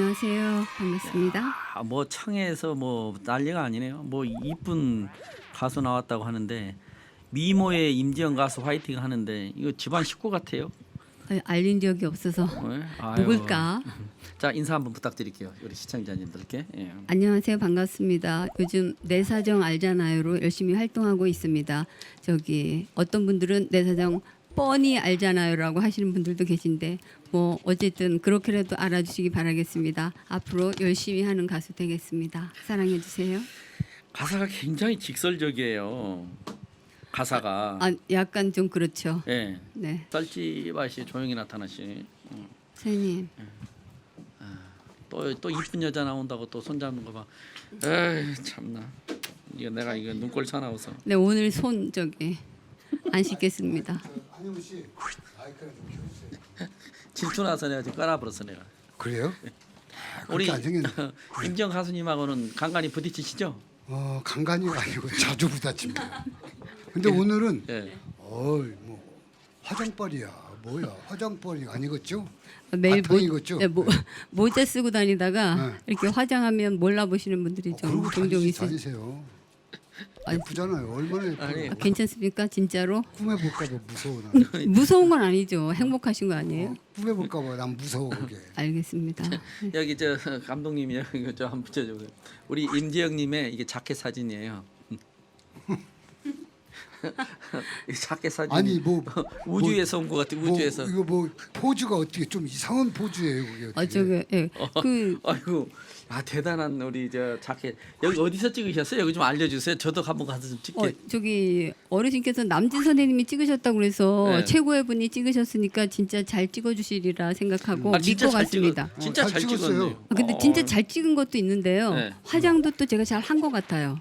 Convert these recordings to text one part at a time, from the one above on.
안녕하세요. 반갑습니다. 아, 뭐 창에서 뭐 난리가 아니네요. 뭐 이쁜 가수 나왔다고 하는데 미모의 임지영 가수 화이팅 하는데 이거 집안 식구 같아요. 아, 알린 적이 없어서 네? 아유. 누굴까? 자 인사 한번 부탁드릴게요. 우리 시청자님들께. 예. 안녕하세요. 반갑습니다. 요즘 내 사정 알잖아요로 열심히 활동하고 있습니다. 저기 어떤 분들은 내 사정 뻔히 알잖아요라고 하시는 분들도 계신데 뭐 어쨌든 그렇게라도 알아주시기 바라겠습니다. 앞으로 열심히 하는 가수 되겠습니다. 사랑해 주세요. 가사가 굉장히 직설적이에요. 가사가. 아 약간 좀 그렇죠. 예. 네, 썰지밭이 조용히 나타나시. 음. 선생님. 또또 이쁜 여자 나온다고 또 손잡는 거 봐. 에이 참나. 이거 내가 이거 눈꼴 사나워서. 네 오늘 손 저기 안 씻겠습니다. 한영우 씨 마이크를 좀 켜주세요. 질투나서 내가 지금 깔아버렸어 내가. 그래요? 우리 그렇게 안 생겼네. 임정 가수님하고는 간간히 부딪히시죠? 어 간간이 아니고 자주 부딪힙니다. 근데 오늘은 예. 어이 뭐 화장빨이야 뭐야 화장빨이 아니겠죠? 매일 모, 바탕이겠죠? 네, 모, 모자 쓰고 다니다가 네. 이렇게 화장하면 몰라보시는 분들이 어, 좀 그러고 종종 있어요. 다니세요. 아니, 예쁘잖아요. 얼마나 예뻐요. 아니, 아, 괜찮습니까? 진짜로? 꿈해볼까봐 무서워. 난. 무서운 건 아니죠. 행복하신 거 아니에요? 어, 꿈해볼까봐 난 무서워 그게. 알겠습니다. 여기 저 감독님이 여기 저한번 붙여줘. 우리 임지영님의 이게 자켓 사진이에요. 이 자켓 사진. 아니 뭐 우주에서 온 것 같아. 뭐, 우주에서. 이거 뭐 포즈가 어떻게 좀 이상한 포즈예요 그게. 아 어떻게. 저기 예. 그 아이고, 아 대단한 우리 저 자켓. 여기 어디서 찍으셨어요? 여기 좀 알려주세요. 저도 한번 가서 좀 찍게. 어, 저기 어르신께서 남진 선생님이 찍으셨다고 그래서 네. 최고의 분이 찍으셨으니까 진짜 잘 찍어주시리라 생각하고 아, 진짜 믿고 잘 갔습니다. 찍었, 진짜 어, 잘, 잘 찍었어요. 찍었네요. 아, 근데 어. 진짜 잘 찍은 것도 있는데요. 네. 화장도 또 제가 잘 한 것 같아요.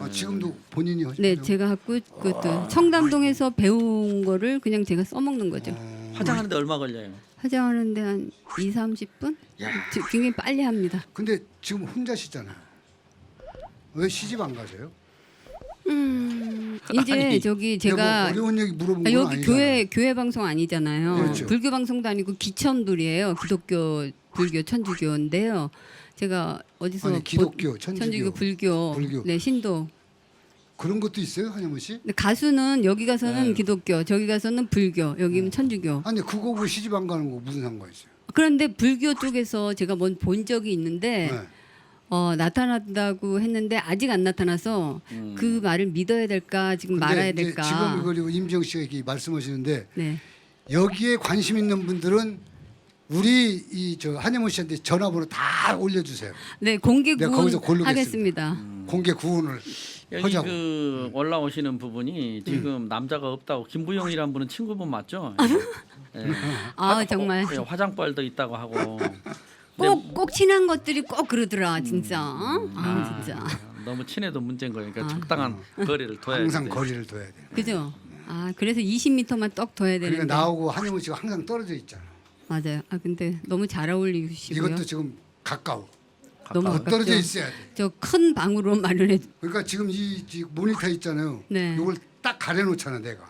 아, 지금도 본인이 하시는 네, 제가 갖고 그것도 청담동에서 배운 거를 그냥 제가 써먹는 거죠. 화장하는데 얼마 걸려요? 화장하는데 한 2, 30분? 야. 굉장히 빨리 합니다. 근데 지금 혼자시잖아요. 왜 시집 안 가세요? 음, 이제 아니, 저기 제가 뭐 어려운 얘기 물어본 아, 건 여기 아니잖아요. 교회 교회 방송 아니잖아요. 그렇죠. 불교 방송도 아니고 기천불이에요. 기독교, 불교, 천주교인데요. 제가 어디서 아니 보- 기독교, 천주교, 불교, 불교. 네 신도. 그런 것도 있어요, 한영우 씨? 근데 가수는 여기 가서는 네. 기독교, 저기 가서는 불교, 여기는 천주교. 아니 그거 왜 시집 안 가는 거 무슨 상관 있어요? 그런데 불교 쪽에서 제가 뭔 본 적이 있는데 네. 어, 나타났다고 했는데 아직 안 나타나서 음. 그 말을 믿어야 될까 지금 근데 말아야 이제 될까. 지금 그리고 임지영 씨가 이렇게 말씀하시는데 네. 여기에 관심 있는 분들은 우리 이 저 한영우 씨한테 전화번호 다 올려주세요. 네 공개 내가 구원 거기서 고르겠습니다. 하겠습니다. 공개 구원을 여기 하자고. 그 올라오시는 부분이 지금 남자가 없다고 김부영이란 분은 친구분 맞죠? 예. 아 화- 정말 어, 예, 화장빨도 있다고 하고. 꼭 꼭 친한 것들이 꼭 그러더라 진짜. 아 진짜. 너무 친해도 문제인 거니까 아. 적당한 거리를 둬야 항상 돼. 거리를 둬야 돼요. 그죠? 아 그래서 20m만 떡 둬야 되는데. 그러니까 나하고 한영우 씨가 항상 떨어져 있잖아. 맞아요. 아 근데 너무 잘 어울리시고요. 이것도 지금 가까워. 너무 어, 가깝죠. 떨어져 있어야 돼. 저 큰 방으로 마련해. 그러니까 지금 이, 이 모니터 있잖아요. 네. 이걸 딱 가려놓잖아 내가.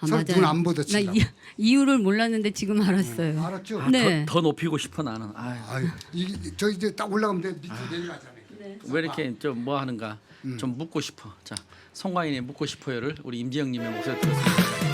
아, 서로 맞아요. 눈안 나 부딪히려고. 이, 이유를 몰랐는데 지금 알았어요. 알았죠? 아, 네. 더, 더 높이고 싶어 나는. 아유, 아유, 이게 저 이제 딱 올라가면 내 밑으로 내려가잖아요. 왜 이렇게 좀 뭐 하는가? 음. 좀 묻고 싶어. 자, 송가인의 묻고 싶어요를 우리 임지영님의 목소리 들었습니다.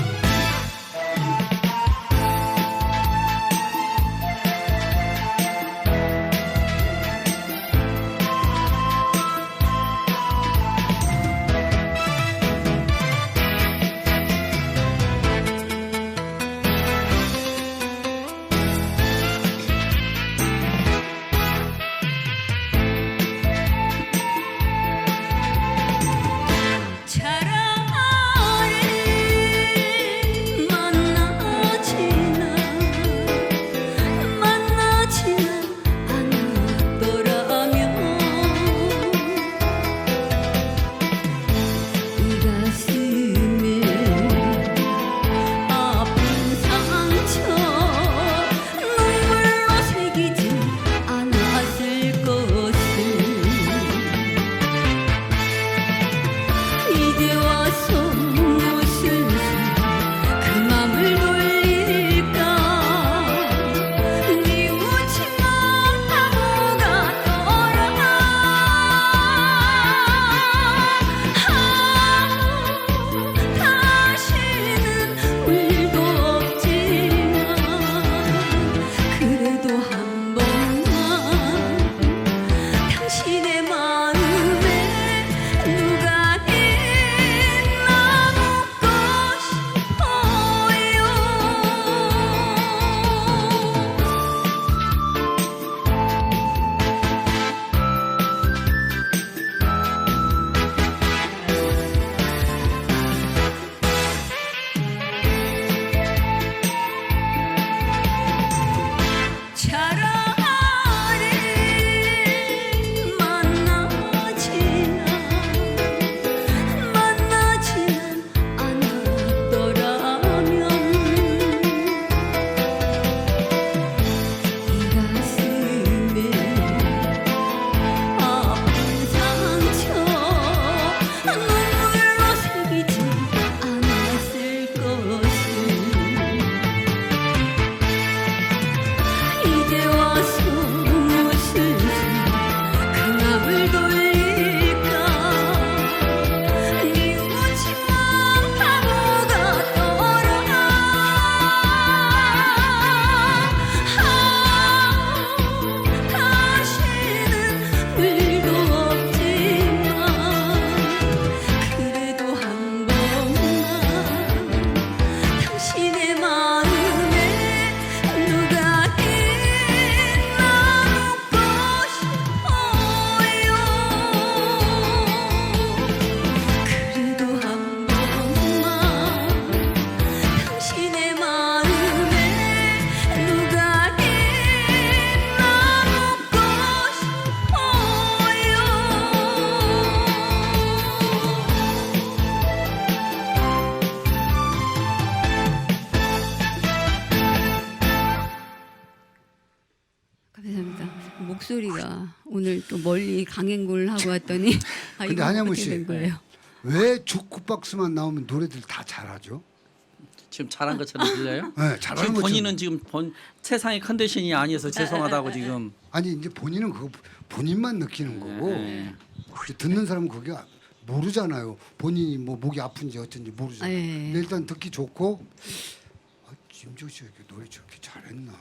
멀리 강행군을 하고 왔더니 아, 근데 이거 한양무 어떻게 씨. 된 거예요? 왜 주쿠박스만 나오면 노래들 다 잘하죠? 지금 잘한 것처럼 들려요? 네, 잘하는 지금 거죠. 본인은 지금 본 세상의 컨디션이 아니어서 죄송하다고 지금 아니 이제 본인은 그거 본인만 느끼는 거고 네. 이제 듣는 사람은 그게 모르잖아요. 본인이 뭐 목이 아픈지 어쩐지 모르잖아요. 네. 근데 일단 듣기 좋고 아, 김조 씨가 이렇게 노래 저렇게 잘했나?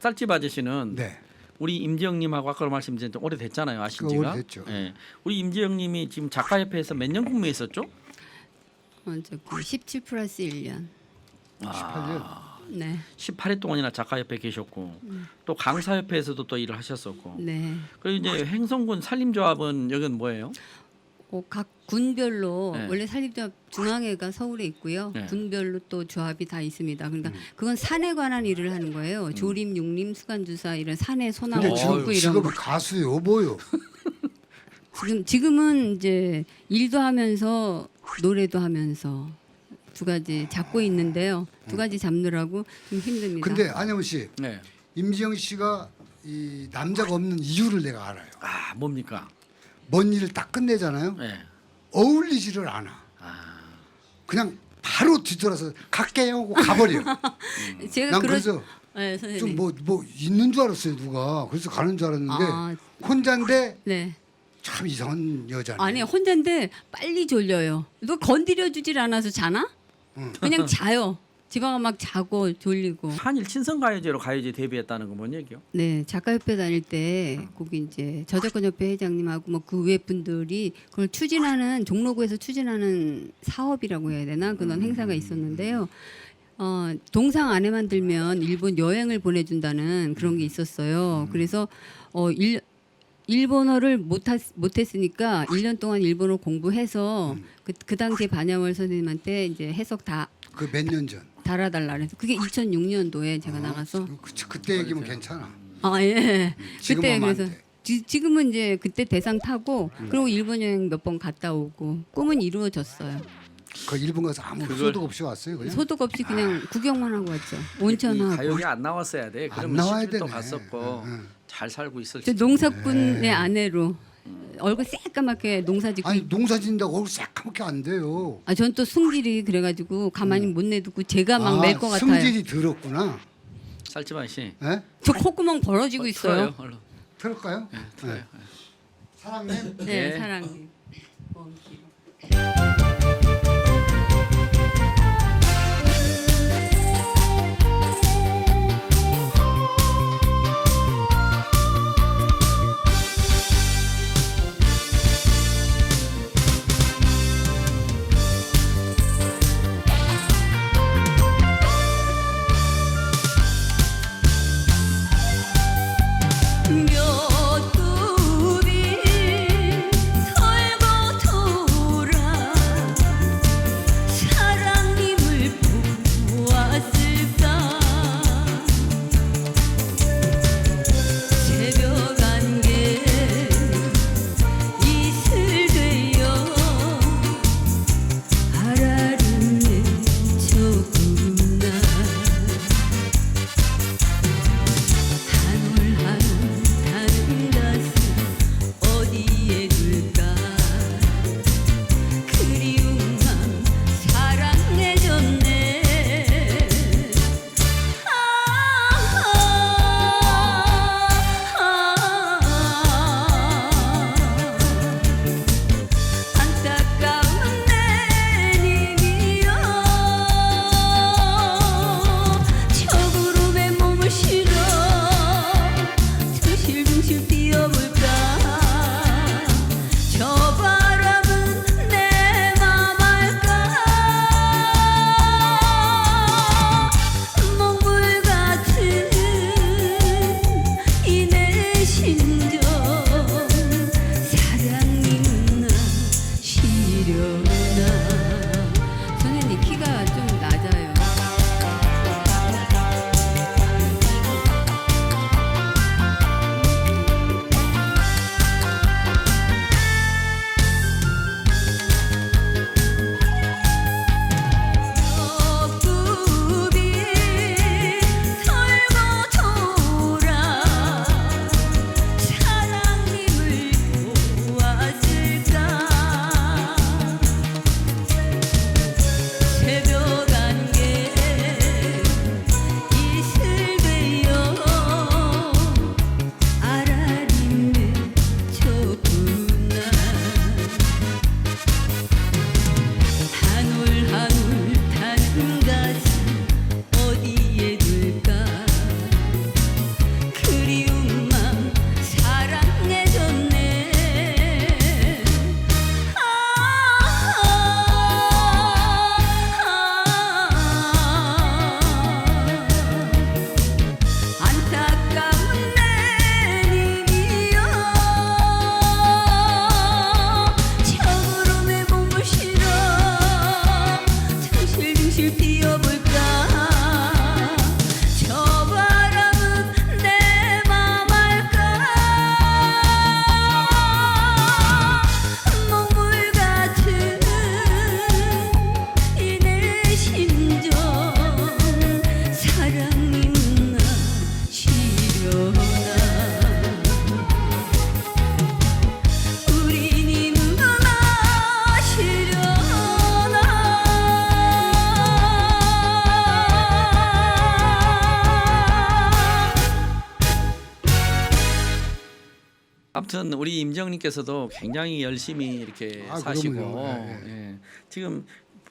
쌀집 아저씨는 네. 우리 임지영님하고 아까 말씀드린 지 오래됐잖아요 아신 그 지가 오래됐죠. 예. 우리 임지영님이 지금 작가협회에서 몇 년 근무했었죠? 어, 저기 17 플러스 1년. 18년. 네, 18회 동안이나 작가협회 계셨고 또 강사협회에서도 또 일을 하셨었고 네. 그리고 이제 행성군 산림조합은 여기는 뭐예요? 어, 각 군별로 네. 원래 산림조합 중앙회가 서울에 있고요. 네. 군별로 또 조합이 다 있습니다. 그러니까 음. 그건 산에 관한 일을 하는 거예요. 조림, 육림, 수간주사 이런 산에 소나무 근데 어, 지금 심고 이런 직업이 거. 가수 여보요. 지금 지금은 이제 일도 하면서 노래도 하면서 두 가지 잡고 있는데요. 두 가지 잡느라고 좀 힘듭니다. 근데 안영훈 씨, 네. 임지영 씨가 이 남자가 없는 이유를 내가 알아요. 아 뭡니까? 먼 일을 딱 끝내잖아요. 네. 어울리지를 않아. 아, 그냥 바로 뒤돌아서 갈게요 하고 가버려. 제가 난 그런 그래서 네, 선생님. 좀뭐뭐 있는 줄 알았어요 누가. 그래서 가는 줄 알았는데 아, 혼자인데 네. 참 이상한 여자네. 아니 혼자인데 빨리 졸려요. 너 건드려 주질 않아서 자나? 그냥 자요. 집에 막 자고 졸리고. 한일 친선가요제로 가요제 데뷔했다는 건 뭔 얘기요? 네 작가협회 다닐 때 거기 이제 저작권협회 회장님하고 뭐 그 외 분들이 그걸 추진하는 종로구에서 추진하는 사업이라고 해야 되나 그런 행사가 있었는데요. 어, 동상 안에만 들면 일본 여행을 보내준다는 그런 게 있었어요. 그래서 어, 일, 일본어를 못 하, 못했으니까 1년 동안 일본어 공부해서 그, 그 당시에 반야월 선생님한테 이제 해석 다 그 몇 년 전. 달아달라 그래서 그게 2006년도에 제가 나가서 그, 그, 때 얘기면 괜찮아. 아 예. 지금 그때 그래서 돼. 지, 지금은 이제 그때 대상 타고 그리고 일본 여행 몇 번 갔다 오고 꿈은 이루어졌어요. 그 일본 가서 아무 그걸- 소득 없이 왔어요 그냥. 소득 없이 그냥 구경만 하고 왔죠. 이 온천하고. 가요제 안 나왔어야 돼. 안 그러면 나와야 시집도 되네. 갔었고 응, 응. 잘 살고 있을 저 지 농사꾼의 아내로 얼굴 새까맣게 농사 짓고. 아니 농사 짓는다고 얼굴 새까맣게 안 돼요. 아, 전 또 승질이 그래가지고 가만히 못 내두고 제가 막 아, 낼것 같아요. 승질이 들었구나. 쌀집아 씨. 예? 저 콧구멍 벌어지고 어, 있어요. 틀어요, 얼른. 틀을까요? 틀어요. 사랑님. 네, 네. 사랑님. 몇 굽이 아무튼 우리 임정님께서도 굉장히 열심히 이렇게 아, 사시고 그럼요. 예, 예. 지금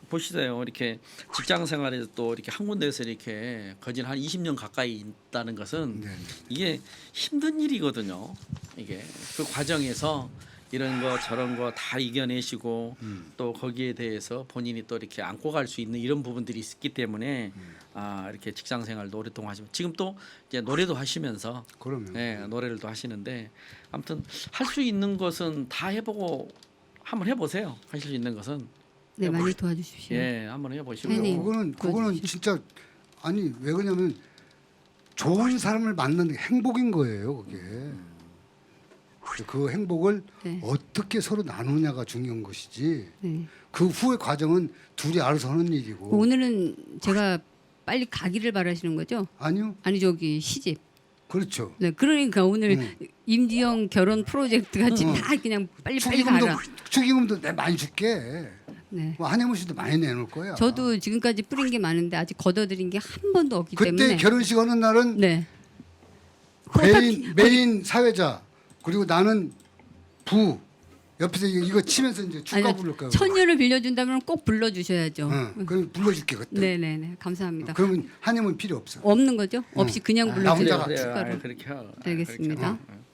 보시세요. 이렇게 직장 생활에서 또 이렇게 한 군데에서 이렇게 거진 한 20년 가까이 있다는 것은 네. 이게 힘든 일이거든요. 이게 그 과정에서 이런 거 저런 거 다 이겨내시고 음. 또 거기에 대해서 본인이 또 이렇게 안고 갈 수 있는 이런 부분들이 있기 때문에 음. 아 이렇게 직장 생활도 오랫동안 하시면 지금 또 이제 노래도 하시면서 그러면 네, 노래를 또 하시는데 아무튼 할 수 있는 것은 다 해보고 한번 해보세요. 하실 수 있는 것은 네, 많이 도와주십시오. 예 한번 해보시고 네. 그거는 그거는. 진짜 아니 왜 그러냐면 좋은 사람을 만나는 게 행복인 거예요. 그게 그 행복을 네. 어떻게 서로 나누냐가 중요한 것이지. 네. 그 후의 과정은 둘이 알아서 하는 일이고. 오늘은 제가 빨리 가기를 바라시는 거죠? 아니요, 아니 저기 시집. 그렇죠. 네, 그러니까 오늘 음. 임지영 결혼 프로젝트 같이 음. 다 그냥 빨리 빨리 축의금도 가라. 축의금도 내 많이 줄게. 네. 뭐 한혜모 씨도 많이 내놓을 거야. 저도 지금까지 뿌린 게 많은데 아직 걷어들인 게 한 번도 없기 그때 때문에. 결혼식 하는 날은 네. 메인 메인 사회자 그리고 나는 부 옆에서 이거, 이거 치면서 이제 축가 아니, 부를 거야. 천년을 빌려준다면 꼭 불러주셔야죠. 응, 그럼 불러줄게 그때. 네네네 감사합니다. 그러면 한혜모는 필요 없어. 없는 거죠? 없이 그냥 아, 나 불러주세요. 그래요. 축가로. 아, 그렇게 하- 알겠습니다. 그렇게 하고.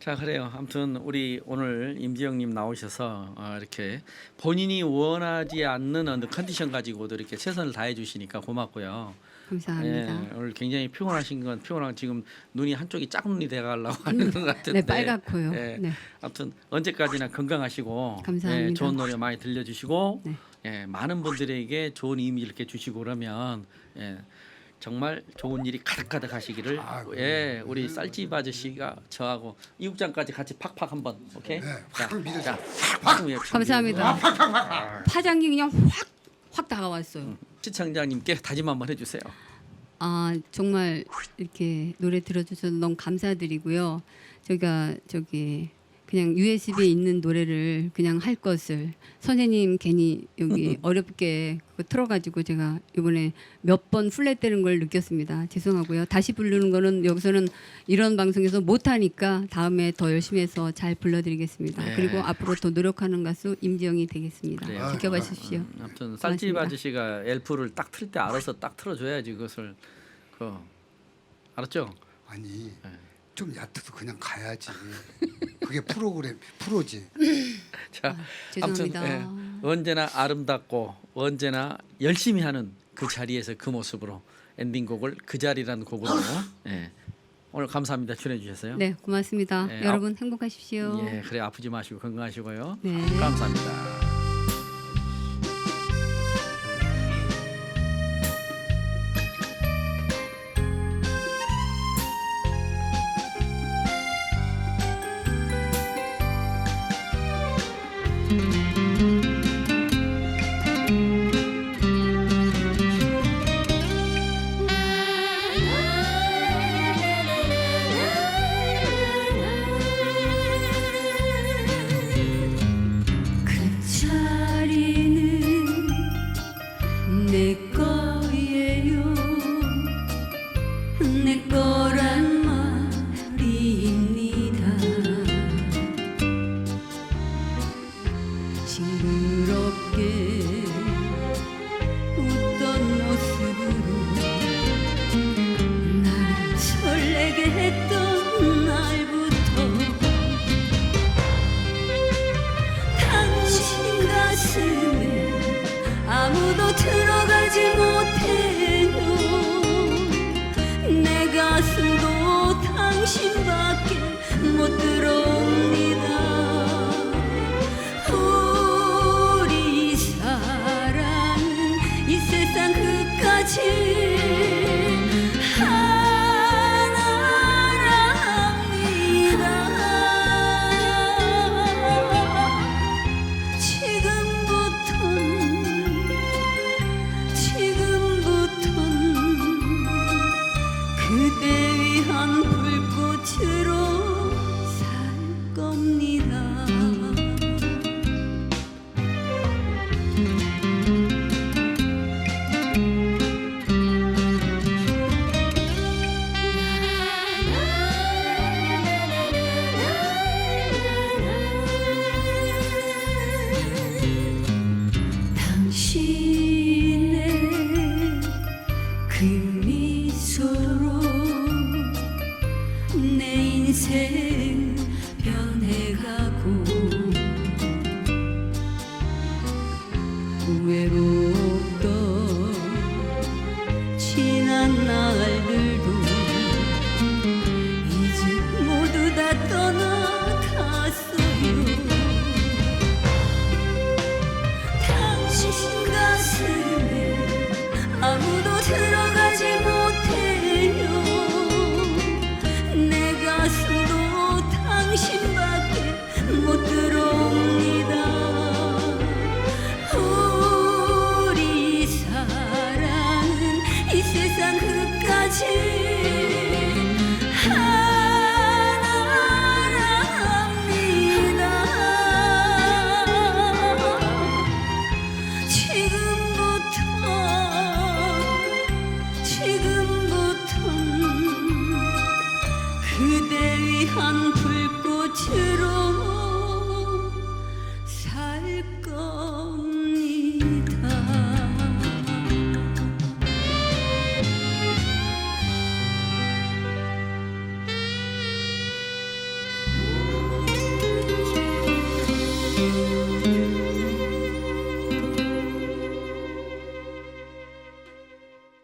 자 그래요. 아무튼 우리 오늘 임지영님 나오셔서 어, 이렇게 본인이 원하지 않는 어느 컨디션 가지고도 이렇게 최선을 다해 주시니까 고맙고요. 감사합니다. 예, 오늘 굉장히 피곤하신 건 피곤한 지금 눈이 한쪽이 짝눈이 돼가려고 하는 것 같은데. 네 빨갛고요. 예. 네. 아무튼 언제까지나 건강하시고 감사합니다. 예, 좋은 노래 많이 들려주시고 네. 예, 많은 분들에게 좋은 이미지 이렇게 주시고 그러면 예, 정말 좋은 일이 가득가득 하시기를 아. 예, 우리 쌀집 아저씨가 저하고 이국장까지 같이 팍팍 한번 오케이 네, 자, 확 밀어줘. 자, 팍 밀어. 감사합니다. 파장이 그냥 확 확 다가왔어요. 시청자님께 다짐 한번 해주세요. 아 정말 이렇게 노래 들어주셔서 너무 감사드리고요. 저희가 저기 그냥 USB에 있는 노래를 그냥 할 것을 선생님 괜히 여기 어렵게 그거 틀어가지고 제가 이번에 몇 번 플랫되는 걸 느꼈습니다. 죄송하고요. 다시 부르는 거는 여기서는 이런 방송에서 못하니까 다음에 더 열심히 해서 잘 불러드리겠습니다. 네. 그리고 앞으로 더 노력하는 가수 임지영이 되겠습니다. 그래요. 지켜봐 주십시오. 음, 아무튼 쌀집 고맙습니다. 아저씨가 엘프를 딱 틀 때 알아서 딱 틀어줘야지 그것을 그 알았죠? 아니 네. 좀 얕아도 그냥 가야지. 그게 프로그램 프로지. 자, 아, 죄송합니다. 아무튼, 예, 언제나 아름답고 언제나 열심히 하는 그 자리에서 그 모습으로 엔딩곡을 그 자리라는 곡으로 예. 오늘 감사합니다 출연해 주셔서요. 네, 고맙습니다. 네, 여러분 행복하십시오. 예, 그래 아프지 마시고 건강하시고요. 네. 감사합니다. 내 서로 내 인생 변해가 끝